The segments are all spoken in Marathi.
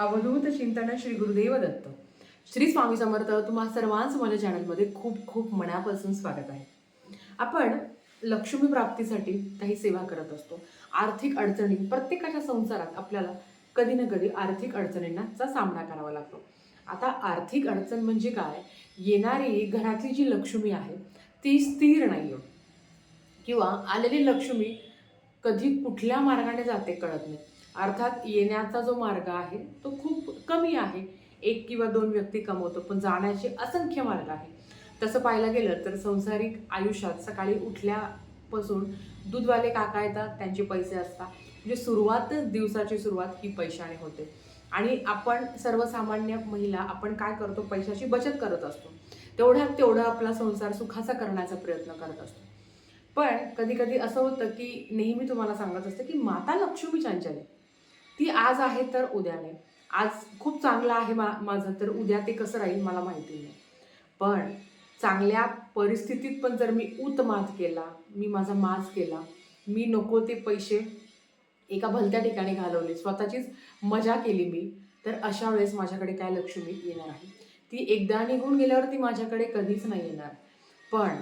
अवधूत चिंतन श्री गुरुदेव दत्त. श्री स्वामी समर्थ तुम्हा सर्वांच माझ्या चॅनलमध्ये खूप खूप मनापासून स्वागत आहे. आपण लक्ष्मी प्राप्तीसाठी काही सेवा करत असतो. आर्थिक अडचणी प्रत्येकाच्या संसारात आपल्याला कधी ना कधी आर्थिक अडचणींनाचा सामना करावा लागतो. आता आर्थिक अडचण म्हणजे काय? येणारी घरातली जी लक्ष्मी आहे ती स्थिर नाही आहे किंवा आलेली लक्ष्मी कधी कुठल्या मार्गाने जाते कळत नाही. अर्थात येण्याचा जो मार्ग आहे तो खूप कमी आहे. एक किंवा दोन व्यक्ती कमवतो पण जाण्याचे असंख्य मार्ग आहे. तसं पाहायला गेलं तर संसारिक आयुष्यात सकाळी उठल्यापासून दूधवाले काका येतात त्यांचे पैसे असतात. म्हणजे सुरुवात दिवसाची सुरुवात ही पैशाने होते. आणि आपण सर्वसामान्य महिला आपण काय करतो? पैशाची बचत करत असतो. तेवढ्यात तेवढा आपला संसार सुखाचा करण्याचा प्रयत्न करत असतो. पण कधी कधी असं होतं की नेहमी तुम्हाला सांगत असतं की माता लक्ष्मी चंचल आहे ती आज आहे तर उद्या नाही आज खूप चांगलं आहे मा माझं तर उद्या ते कसं राहील मला माहिती नाही. पण चांगल्या परिस्थितीत पण जर मी उत्मात केला मी माझा माज केला मी नको ते पैसे एका भलत्या ठिकाणी घालवले स्वतःचीच मजा केली मी तर अशा वेळेस माझ्याकडे काय लक्ष्मी येणार आहे? ती एकदा निघून गेल्यावर ती माझ्याकडे कधीच नाही येणार. पण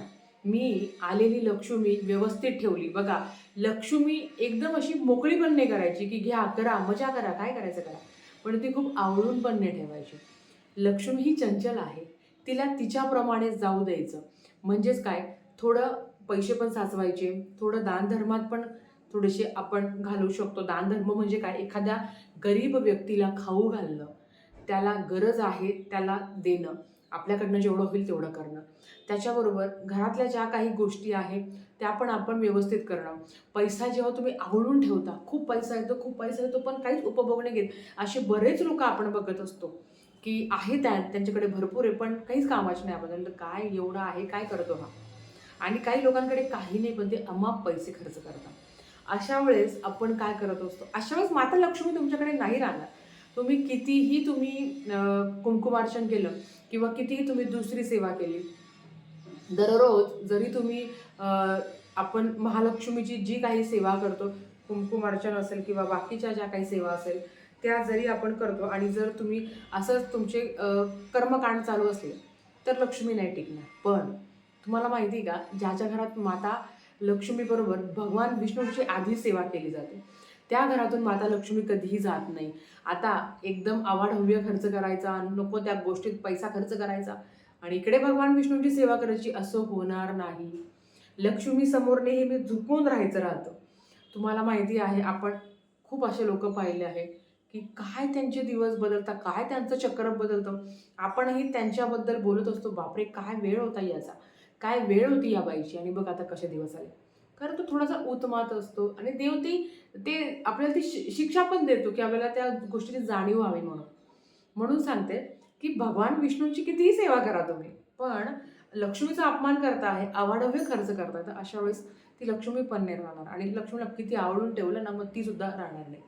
मी आलेली लक्ष्मी व्यवस्थित ठेवली. बघा लक्ष्मी एकदम अशी मोकळी पण नाही करायची की घ्या करा मजा करा काय करायचं करा. पण ती खूप आवडून पण नाही ठेवायची. लक्ष्मी ही चंचल आहे. तिला तिच्याप्रमाणे जाऊ द्यायचं. म्हणजेच काय? थोडं पैसे पण साचवायचे. थोडं दानधर्मात पण थोडेसे आपण घालू शकतो. दानधर्म म्हणजे काय? एखाद्या गरीब व्यक्तीला खाऊ घालणं. त्याला गरज आहे त्याला देणं. आपल्याकडनं जेवढं होईल तेवढं करणं. त्याच्याबरोबर घरातल्या ज्या काही गोष्टी आहेत त्या पण आपण व्यवस्थित करणं. पैसा जेव्हा तुम्ही आवडून ठेवता खूप पैसा येतो खूप पैसा येतो पण काहीच उपभोग नाही घेत. असे बरेच लोक आपण बघत असतो की आहे त्या त्यांच्याकडे भरपूर आहे पण काहीच कामाचे नाही आपण काय एवढं आहे काय करतो हा? आणि काही लोकांकडे काही नाही पण ते अमाप पैसे खर्च करतात. अशा वेळेस आपण काय करत असतो? अशा वेळेस माता लक्ष्मी तुमच्याकडे नाही राहणार. तुम्ही कितीही तुम्ही कुंकुमार्चन केलं किंवा कितीही तुम्ही दुसरी सेवा केली दररोज जरी तुम्ही आपण महालक्ष्मीची जी काही सेवा करतो कुंकुमार्चन असेल किंवा बाकीच्या ज्या काही सेवा असेल त्या जरी आपण करतो आणि जर तुम्ही असंच तुमचे कर्मकांड चालू असले तर लक्ष्मी नाही टिकणार. पण तुम्हाला माहिती आहे का ज्याच्या घरात माता लक्ष्मीबरोबर भगवान विष्णूची आधी सेवा केली जाते. त्या घरातून माता लक्ष्मी कधीही जात नाही. आता एकदम आवाढव्य खर्च करायचा नको त्या गोष्टीत पैसा खर्च करायचा. आणि इकडे भगवान विष्णूंची सेवा करायची असं होणार नाही. लक्ष्मी समोर नेहमी झुकून राहायचं राहतं. तुम्हाला माहिती आहे आपण खूप असे लोक पाहिले आहे की काय त्यांचे दिवस बदलतात काय त्यांचं चक्र बदलतं. आपणही त्यांच्याबद्दल बोलत असतो बापरे काय वेळ होता याचा. काय वेळ होती या बाईची? आणि बघ आता कसे दिवस आले. कारण तो थोडासा उत्मात असतो आणि देव ती ते आपल्याला ती शि- शिक्षा पण देतो की आपल्याला त्या गोष्टीची जाणीव व्हावी म्हणून. म्हणून सांगते की भगवान विष्णूंची कितीही सेवा करा तुम्ही पण लक्ष्मीचा अपमान करता आहे अवाढव्य खर्च करता तर अशा वेळेस ती लक्ष्मी पण नाही राहणार. आणि लक्ष्मीला किती आवडून ठेवलं ना मग ती सुद्धा राहणार नाही.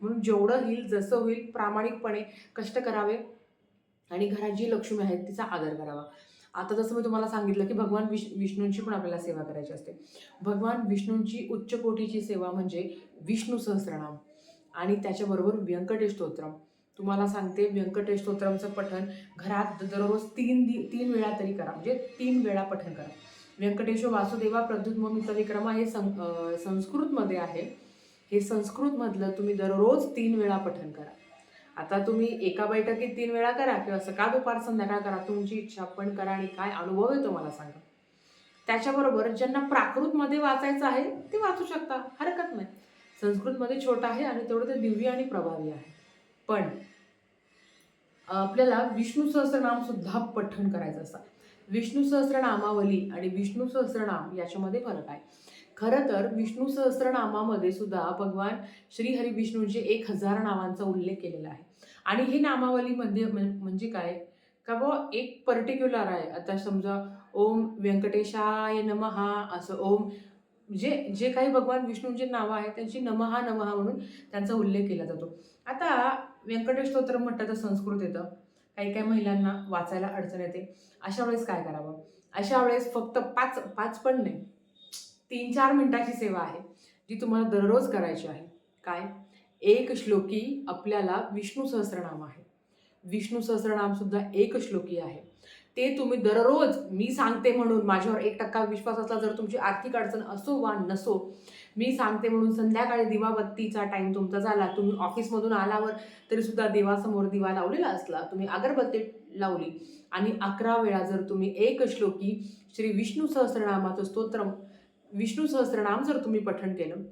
म्हणून जेवढं होईल जसं होईल प्रामाणिकपणे कष्ट करावे आणि घरात जी लक्ष्मी आहे तिचा आदर करावा. आता जसं मी तुम्हाला सांगितलं की भगवान विष विष्णूंची पण आपल्याला सेवा करायची असते. भगवान विष्णूंची उच्च कोटीची सेवा म्हणजे विष्णू सहस्रनाम आणि त्याच्याबरोबर व्यंकटेश स्तोत्रम तुम्हाला सांगते व्यंकटेश स्तोत्रमचं पठण घरात दररोज तीन दि तीन वेळा तरी करा म्हणजे तीन वेळा पठण करा. व्यंकटेश वासुदेवा प्रद्युत विक्रमा हे सं संस्कृतमध्ये आहे. हे संस्कृतमधलं तुम्ही दररोज तीन वेळा पठण करा. आता तुम्ही एका बैठकीत तीन वेळा करा किंवा सकाळ दुपार संध्याकाळ करा तुमची इच्छा पण करा आणि काय अनुभव येतो मला सांगा. त्याच्याबरोबर ज्यांना प्राकृतमध्ये वाचायचं आहे ते वाचू शकता. हरकत नाही. संस्कृतमध्ये छोटं आहे आणि तेवढं ते दिव्य आणि प्रभावी आहे. पण आपल्याला विष्णू सहस्रनाम सुद्धा पठण करायचं असतं. विष्णू सहस्रनामावली आणि विष्णू सहस्रनाम याच्यामध्ये फरक आहे. खरं तर विष्णू सहस्रनामामध्ये सुद्धा भगवान श्री हरी विष्णूंचे एक हजार नावांचा उल्लेख केलेला आहे. आणि हे नामावलीमध्ये म्हणजे काय? का बुवा एक पर्टिक्युलर आहे. आता समजा ओम व्यंकटेशाय नमहा असं ओम जे जे काही भगवान विष्णूंचे नावं आहेत त्यांची नमहा नमहा म्हणून त्यांचा उल्लेख केला जातो. आता व्यंकटेश स्तोत्र म्हटलं तर संस्कृत येतं. काही काही महिलांना वाचायला अडचण येते. अशा वेळेस काय करावं? अशा वेळेस फक्त पाच पाच पण नाही. तीन चार मिनटाची सेवा आहे जी तुम्हाला दररोज करायची आहे. काय? एक श्लोकी आपल्याला विष्णू सहस्रनाम आहे. विष्णू सहस्रनामसुद्धा एक श्लोकी आहे. ते तुम्ही दररोज मी सांगते म्हणून माझ्यावर एक टक्का विश्वास असला जर तुमची आर्थिक अडचण असो वा नसो मी सांगते म्हणून संध्याकाळी दिवाबत्तीचा टाईम तुमचा झाला. तुम्ही ऑफिसमधून आल्यावर तरीसुद्धा देवासमोर दिवा लावलेला असला तुम्ही अगरबत्ती लावली आणि अकरा वेळा जर तुम्ही एक श्लोकी श्री विष्णू सहस्रनामाचं स्तोत्र विष्णू सहस्रनाम जर तुम्ही पठण केलं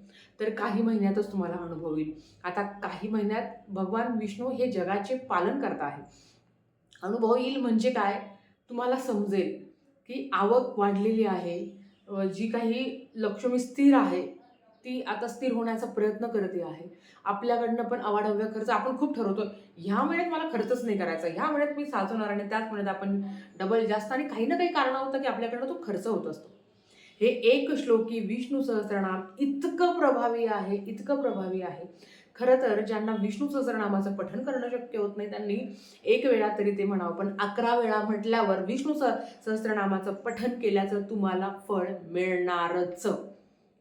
तर काही महिन्यातच तुम्हाला अनुभव येईल. आता काही महिन्यात भगवान विष्णू हे जगाचे पालन करत आहे अनुभव येईल म्हणजे काय? तुम्हाला समजेल की आवक वाढलेली आहे. जी काही लक्ष्मी स्थिर आहे ती आता स्थिर होण्याचा प्रयत्न करते आहे. आपल्याकडनं पण अवाढव्य खर्च आपण खूप ठरवतो ह्या महिन्यात मला खर्चच नाही करायचा. ह्या महिन्यात मी साचवणार आणि त्याच महिन्यात आपण डबल जास्त आणि काही ना काही कारण होतं की आपल्याकडनं तो खर्च होत असतो. हे एक श्लोकी विष्णू सहस्रनाम इतकं प्रभावी आहे इतकं प्रभावी आहे. खरं तर ज्यांना विष्णू सहस्रनामाचं पठन करणं शक्य होत नाही त्यांनी एक वेळा तरी ते म्हणावं पण अकरा वेळा म्हटल्यावर विष्णू सह सहस्रनामाचं पठन केल्याचं तुम्हाला फळ मिळणारच.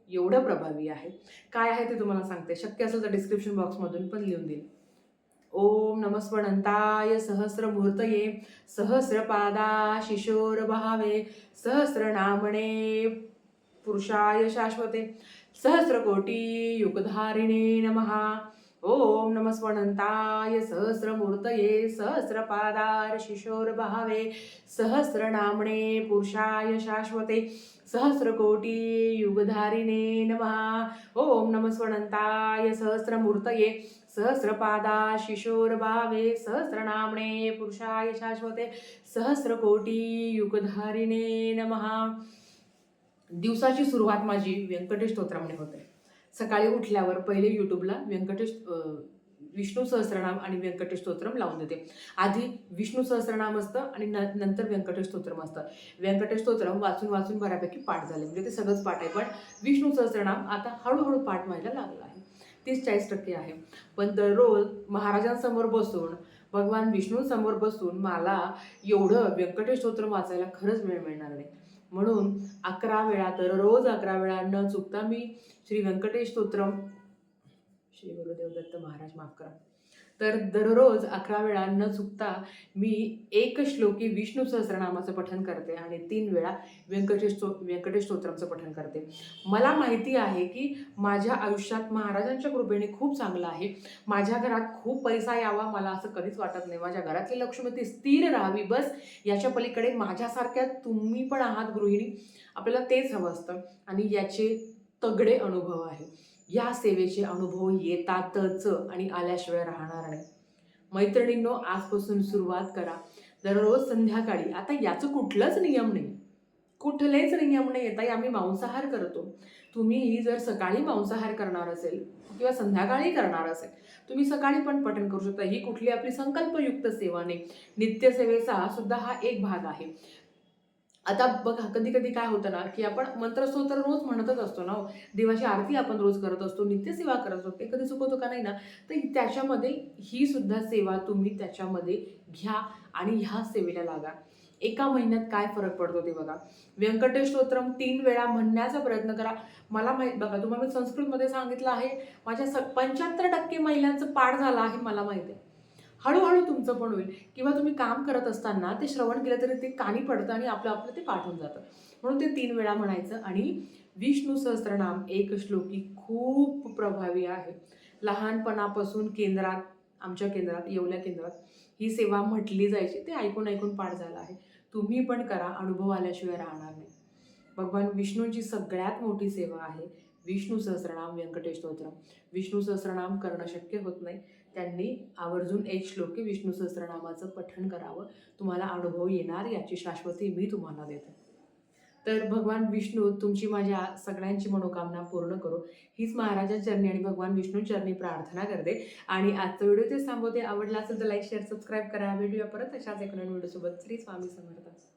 एवढं प्रभावी आहे. काय आहे ते तुम्हाला सांगते. शक्य असेल तर डिस्क्रिप्शन बॉक्समधून पण लिहून देईल. ओम नमस्वनंताय सहस्रमूर्तये सहस्रपादा शिशोर भावे सहस्रनामणे पुरुषाय शाश्वते सहस्रकोटी युगधारिणे नमः। ओम नमस्वनंताय सहस्रमूर्तये सहस्रपादार शिशोर भावे सहस्रनामणे पुरुषाय शाश्वते सहस्रकोटी युगधारिणे नमः। ओम नमस्वनंताय सहस्रमूर्तये सहस्रपादा शिशोरभावे सहस्रनामणे पुरुषाय शाश्वते सहस्रकोटी युगधारिणे नमहा दिवसाची सुरुवात माझी व्यंकटेश स्तोत्रामुळे होते. सकाळी उठल्यावर पहिले यूट्यूबला व्यंकटेश विष्णू सहस्रनाम आणि व्यंकटेश स्तोत्रम लावून देते. आधी विष्णू सहस्रनाम असतं आणि न नंतर व्यंकटेश स्तोत्रम असतं. व्यंकटेश स्तोत्रम वाचून वाचून बऱ्यापैकी पाठ झाले. म्हणजे ते सगळंच पाठ आहे पण विष्णू सहस्रनाम आता हळूहळू पाठ व्हायला लागला आहे. तीस चाळीस टक्के आहे. पण दररोज महाराजांसमोर बसून भगवान विष्णूंसमोर बसून मला एवढं व्यंकटेश स्तोत्र वाचायला खरंच वेळ मिळणार नाही. म्हणून अकरा वेळा दररोज अकरा वेळा न चुकता मी श्री व्यंकटेश स्तोत्रम श्री गुरुदेव दत्त महाराज माफ करा. तर दररोज अकरा वेळा न चुकता मी एक श्लोकी विष्णू सहस्रनामाचं पठन करते आणि तीन वेळा व्यंकटेश स्तो व्यंकटेश स्तोत्रमचं पठन करते. मला माहिती आहे की माझ्या आयुष्यात महाराजांच्या कृपेने खूप चांगलं आहे. माझ्या घरात खूप पैसा यावा मला असं कधीच वाटत नाही. माझ्या घरातली लक्ष्मी ती स्थिर राहावी बस याच्या पलीकडे माझ्यासारख्या तुम्ही पण आहात गृहिणी. आपल्याला तेच हवं असतं आणि याचे तगडे अनुभव आहे. या सेवेचे अनुभव येतातच आणि आल्याशिवाय राहणार नाही. मैत्रिणींनो आजपासून सुरुवात करा. दररोज संध्याकाळी. आता याचं कुठलंच नियम नाही. कुठलेच नियम नाही. येत आम्ही मांसाहार करतो. तुम्ही जर सकाळी मांसाहार करणार असेल किंवा संध्याकाळी करणार असेल तुम्ही सकाळी पण पठण करू शकता. ही कुठली आपली संकल्पयुक्त सेवा नाही. नित्यसेवेचा सुद्धा हा एक भाग आहे. आता बघा कधी कधी काय होतं ना की आपण मंत्रस्तोत्र रोज म्हणतच असतो ना हो. देवाची आरती आपण रोज करत असतो नित्यसेवा करत असतो. ते कधी चुकवतो का नाही ना? तर त्याच्यामध्ये ही सुद्धा सेवा तुम्ही त्याच्यामध्ये घ्या आणि ह्या सेवेला लागा. एका महिन्यात काय फरक पडतो ते बघा. व्यंकटेश स्तोत्रम तीन वेळा म्हणण्याचा प्रयत्न करा. मला माहीत बघा तुम्हाला मी संस्कृतमध्ये सांगितलं आहे माझ्या स पंच्याहत्तर टक्के महिलांचं पाठ झालं आहे मला माहिती आहे. हळूहळू तुमचं पण होईल. किंवा तुम्ही काम करत असताना ते श्रवण केलं तरी ते कानी पडतं आणि आपलं आपलं ते पाठवून जातं. म्हणून ते तीन वेळा म्हणायचं आणि विष्णू सहस्त्रनाम एक श्लोकी खूप प्रभावी आहे. लहानपणापासून केंद्रात आमच्या केंद्रात येवल्या केंद्रात ही सेवा म्हटली जायची. ते ऐकून ऐकून पाठ झालं आहे. तुम्ही पण करा अनुभव आल्याशिवाय राहणार नाही. भगवान विष्णूंची सगळ्यात मोठी सेवा आहे विष्णू सहस्रनाम व्यंकटेश स्तोत्र. विष्णू सहस्रनाम करणं शक्य होत नाही. त्यांनी आवर्जून एक श्लोकी विष्णू सहस्रनामाचं पठण करावं. तुम्हाला अनुभव येणार याची शाश्वती मी तुम्हाला देते. तर भगवान विष्णू तुमची माझ्या सगळ्यांची मनोकामना पूर्ण करो. हीच महाराजा चरणी आणि भगवान विष्णू चरणी प्रार्थना करते. आणि आजचा व्हिडिओ ते थांबवते. आवडला असेल तर लाईक शेअर सबस्क्राईब करा. भेटूया परत अशाच एका नवीन व्हिडिओसोबत. श्री स्वामी समर्थ.